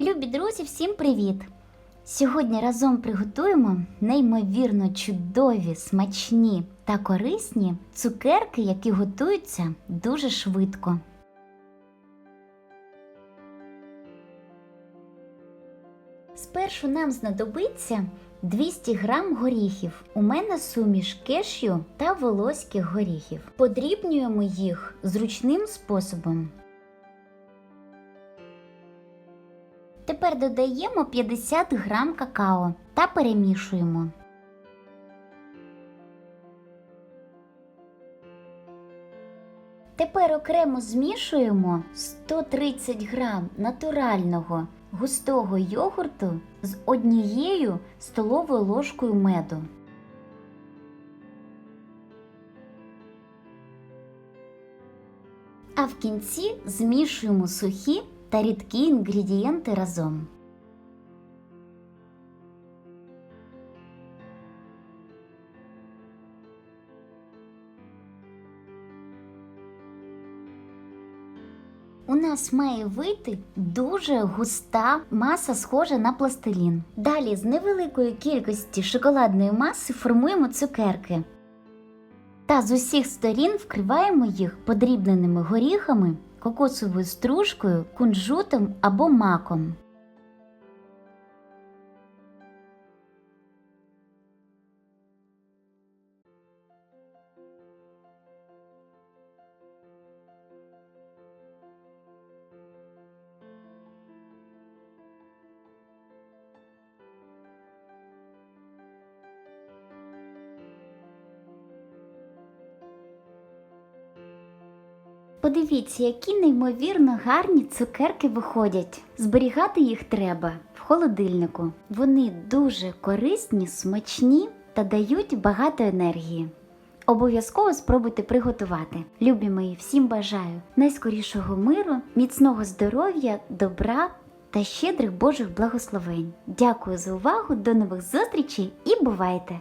Любі друзі, всім привіт! Сьогодні разом приготуємо неймовірно чудові, смачні та корисні цукерки, які готуються дуже швидко. Спершу нам знадобиться 200 грам горіхів. У мене суміш кешю та волоських горіхів. Подрібнюємо їх зручним способом. Тепер додаємо 50 грам какао та перемішуємо. Тепер окремо змішуємо 130 грам натурального густого йогурту з однією столовою ложкою меду. А в кінці змішуємо сухі та рідкі інгредієнти разом. У нас має вийти дуже густа маса, схожа на пластилін. Далі з невеликої кількості шоколадної маси формуємо цукерки. Та з усіх сторін вкриваємо їх подрібненими горіхами, кокосовою стружкою, кунжутом або маком. Подивіться, які неймовірно гарні цукерки виходять. Зберігати їх треба в холодильнику. Вони дуже корисні, смачні та дають багато енергії. Обов'язково спробуйте приготувати. Любі мої, всім бажаю найскорішого миру, міцного здоров'я, добра та щедрих Божих благословень. Дякую за увагу, до нових зустрічей і бувайте!